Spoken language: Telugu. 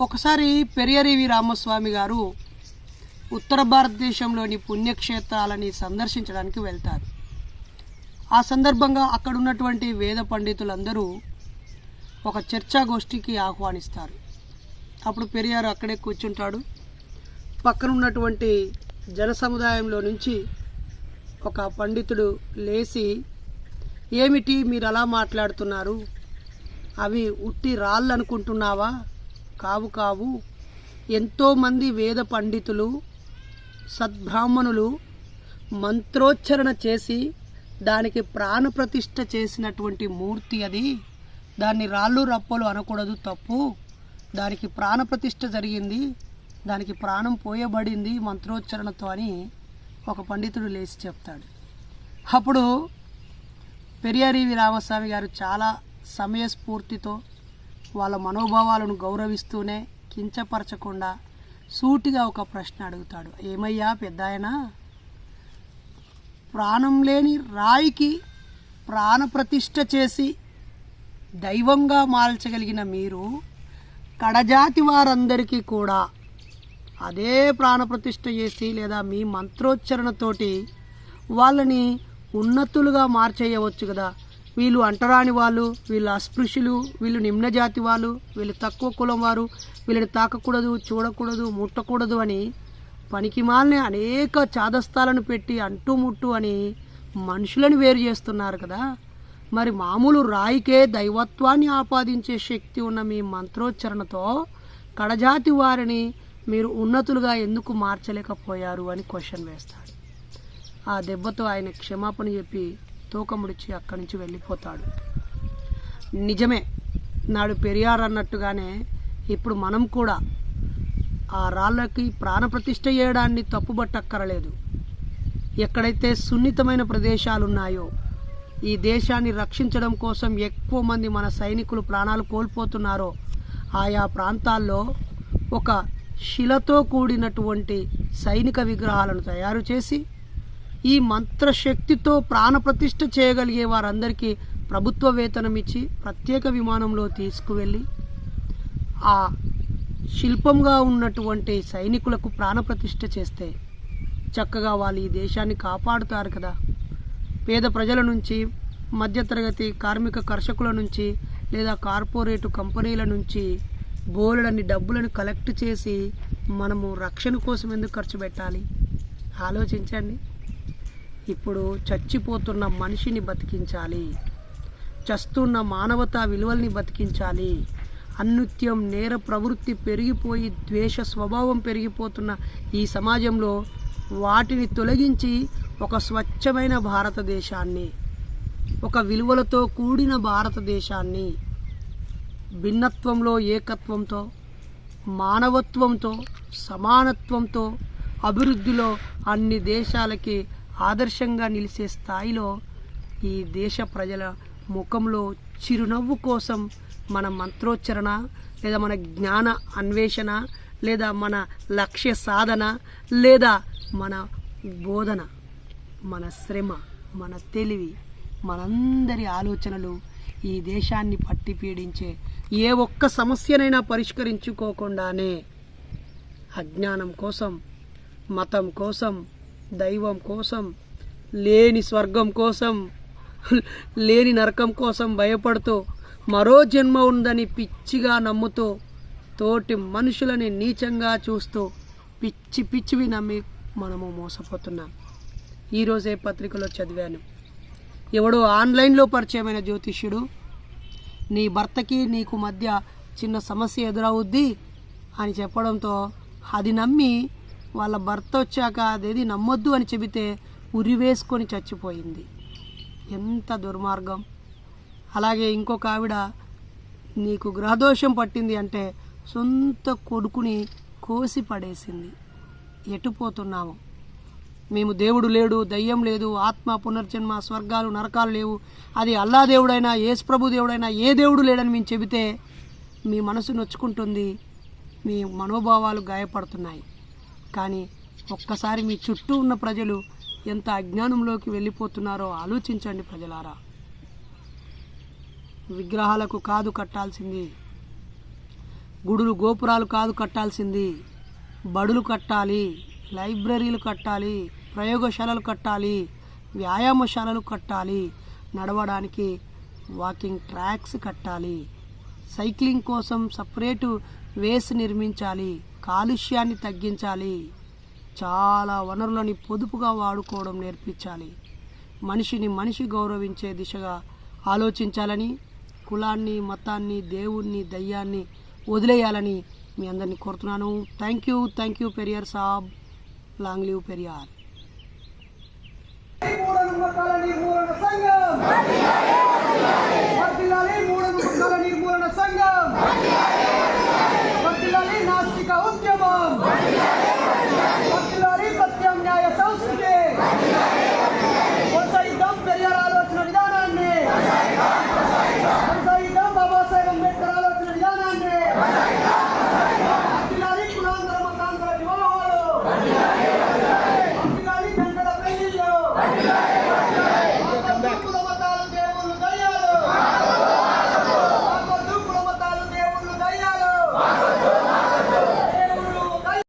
ఒకసారి పెరియరివి రామస్వామి గారు ఉత్తర భారతదేశంలోని పుణ్యక్షేత్రాలని సందర్శించడానికి వెళ్తారు. ఆ సందర్భంగా అక్కడ ఉన్నటువంటి వేద పండితులందరూ ఒక చర్చాగోష్ఠికి ఆహ్వానిస్తారు. అప్పుడు పెరియారు అక్కడే కూర్చుంటాడు. పక్కన ఉన్నటువంటి జన సముదాయంలో నుంచి ఒక పండితుడు లేచి ఏమిటి మీరు అలా మాట్లాడుతున్నారు? అవి ఉట్టి రాళ్ళు అనుకుంటున్నావా కావు కావు ఎంతోమంది వేద పండితులు సద్బ్రాహ్మణులు మంత్రోచ్చరణ చేసి దానికి ప్రాణప్రతిష్ఠ చేసినటువంటి మూర్తి అది. దాన్ని రాళ్ళు రప్పలు అనకూడదు తప్పు. దానికి ప్రాణప్రతిష్ఠ జరిగింది దానికి ప్రాణం పోయబడింది మంత్రోచ్చరణతో అని ఒక పండితుడు లేచి చెప్తాడు. అప్పుడు పెరియారివి రామస్వామి గారు చాలా సమయస్ఫూర్తితో వాళ్ళ మనోభావాలను గౌరవిస్తూనే కించపరచకుండా సూటిగా ఒక ప్రశ్న అడుగుతాడు. ఏమయ్యా పెద్ద ప్రాణం లేని రాయికి ప్రాణప్రతిష్ఠ చేసి దైవంగా మార్చగలిగిన మీరు కడజాతి వారందరికీ కూడా అదే ప్రాణప్రతిష్ఠ చేసి లేదా మీ మంత్రోచ్చరణతోటి వాళ్ళని ఉన్నతులుగా మార్చేయవచ్చు కదా. వీళ్ళు అంటరాని వాళ్ళు వీళ్ళు అస్పృశ్యులు వీళ్ళు నిమ్న జాతి వాళ్ళు వీళ్ళు తక్కువ కులం వారు వీళ్ళని తాకకూడదు చూడకూడదు ముట్టకూడదు అని పనికిమాలని అనేక చాదస్తాలను పెట్టి అంటూ ముట్టు అని మనుషులను వేరు చేస్తున్నారు కదా. మరి మామూలు రాయికే దైవత్వాన్ని ఆపాదించే శక్తి ఉన్న మీ మంత్రోచ్చరణతో కడజాతి వారిని మీరు ఉన్నతులుగా ఎందుకు మార్చలేకపోయారు అని క్వశ్చన్ వేస్తాడు. ఆ దెబ్బతో ఆయన క్షమాపణ చెప్పి తూకముడిచి అక్కడి నుంచి వెళ్ళిపోతాడు. నిజమే నాడు పెరియార్ అన్నట్టుగానే ఇప్పుడు మనం కూడా ఆ రాళ్ళకి ప్రాణప్రతిష్ఠ చేయడాన్ని తప్పుబట్టక్కరలేదు. ఎక్కడైతే సున్నితమైన ప్రదేశాలు ఉన్నాయో ఈ దేశాన్ని రక్షించడం కోసం ఎక్కువ మంది మన సైనికులు ప్రాణాలు కోల్పోతున్నారో ఆయా ప్రాంతాల్లో ఒక శిలతో కూడినటువంటి సైనిక విగ్రహాలను తయారు చేసి ఈ మంత్రశక్తితో ప్రాణప్రతిష్ఠ చేయగలిగే వారందరికీ ప్రభుత్వ వేతనం ఇచ్చి ప్రత్యేక విమానంలో తీసుకువెళ్ళి ఆ శిల్పంగా ఉన్నటువంటి సైనికులకు ప్రాణప్రతిష్ఠ చేస్తే చక్కగా వాళ్ళు ఈ దేశాన్ని కాపాడుతారు కదా. పేద ప్రజల నుంచి మధ్యతరగతి కార్మిక కర్షకుల నుంచి లేదా కార్పొరేటు కంపెనీల నుంచి బోలెడన్ని డబ్బులను కలెక్ట్ చేసి మనము రక్షణ కోసం ఎందుకు ఖర్చు పెట్టాలి? ఆలోచించండి. ఇప్పుడు చచ్చిపోతున్న మనిషిని బతికించాలి. చస్తున్న మానవతా విలువల్ని బతికించాలి. అన్నిత్యం నేర ప్రవృత్తి పెరిగిపోయి ద్వేష స్వభావం పెరిగిపోతున్న ఈ సమాజంలో వాటిని తొలగించి ఒక స్వచ్ఛమైన భారతదేశాన్ని ఒక విలువలతో కూడిన భారతదేశాన్ని భిన్నత్వంలో ఏకత్వంతో మానవత్వంతో సమానత్వంతో అభివృద్ధిలో అన్ని దేశాలకి ఆదర్శంగా నిలిచే స్థాయిలో ఈ దేశ ప్రజల ముఖంలో చిరునవ్వు కోసం మన మంత్రోచ్చరణ లేదా మన జ్ఞాన అన్వేషణ లేదా మన లక్ష్య సాధన లేదా మన బోధన మన శ్రమ మన తెలివి మనందరి ఆలోచనలు ఈ దేశాన్ని పట్టి పీడించే ఏ ఒక్క సమస్యనైనా పరిష్కరించుకోకుండానే అజ్ఞానం కోసం మతం కోసం దైవం కోసం లేని స్వర్గం కోసం లేని నరకం కోసం భయపడుతూ మరో జన్మ ఉందని పిచ్చిగా నమ్ముతూ తోటి మనుషులని నీచంగా చూస్తూ పిచ్చి పిచ్చివి నమ్మి మనము మోసపోతున్నాం. ఈరోజే పత్రికలో చదివాను. ఎవడో ఆన్లైన్లో పరిచయమైన జ్యోతిష్యుడు నీ భర్తకి నీకు మధ్య చిన్న సమస్య ఎదురవుద్ది అని చెప్పడంతో అది నమ్మి వాళ్ళ భర్త వచ్చాక అదేది నమ్మొద్దు అని చెబితే ఉరివేసుకొని చచ్చిపోయింది. ఎంత దుర్మార్గం. అలాగే ఇంకొక ఆవిడ నీకు గ్రహదోషం పట్టింది అంటే సొంత కొడుకుని కోసి పడేసింది. ఎటుపోతున్నాము మేము దేవుడు లేడు దయ్యం లేదు ఆత్మ పునర్జన్మ స్వర్గాలు నరకాలు లేవు. అది అల్లా దేవుడైనా యేసు ప్రభు దేవుడైనా ఏ దేవుడు లేడని మేము చెబితే మీ మనసు నొచ్చుకుంటుంది మీ మనోభావాలు గాయపడుతున్నాయి. కానీ ఒక్కసారి మీ చుట్టూ ఉన్న ప్రజలు ఎంత అజ్ఞానంలోకి వెళ్ళిపోతున్నారో ఆలోచించండి ప్రజలారా. విగ్రహాలకు కాదు కట్టాల్సింది. గుడులు గోపురాలు కాదు కట్టాల్సింది. బడులు కట్టాలి లైబ్రరీలు కట్టాలి ప్రయోగశాలలు కట్టాలి వ్యాయామశాలలు కట్టాలి నడవడానికి వాకింగ్ ట్రాక్స్ కట్టాలి సైక్లింగ్ కోసం సపరేటు వేస్ నిర్మించాలి కాలుష్యాన్ని తగ్గించాలి. చాలా వనరులని పొదుపుగా వాడుకోవడం నేర్పించాలి. మనిషిని మనిషి గౌరవించే దిశగా ఆలోచించాలని కులాన్ని మతాన్ని దేవుణ్ణి దయ్యాన్ని వదిలేయాలని మీ అందరినీ కోరుతున్నాను. Thank you thank you Periyar Saab. Long live Periyar. సంఘం.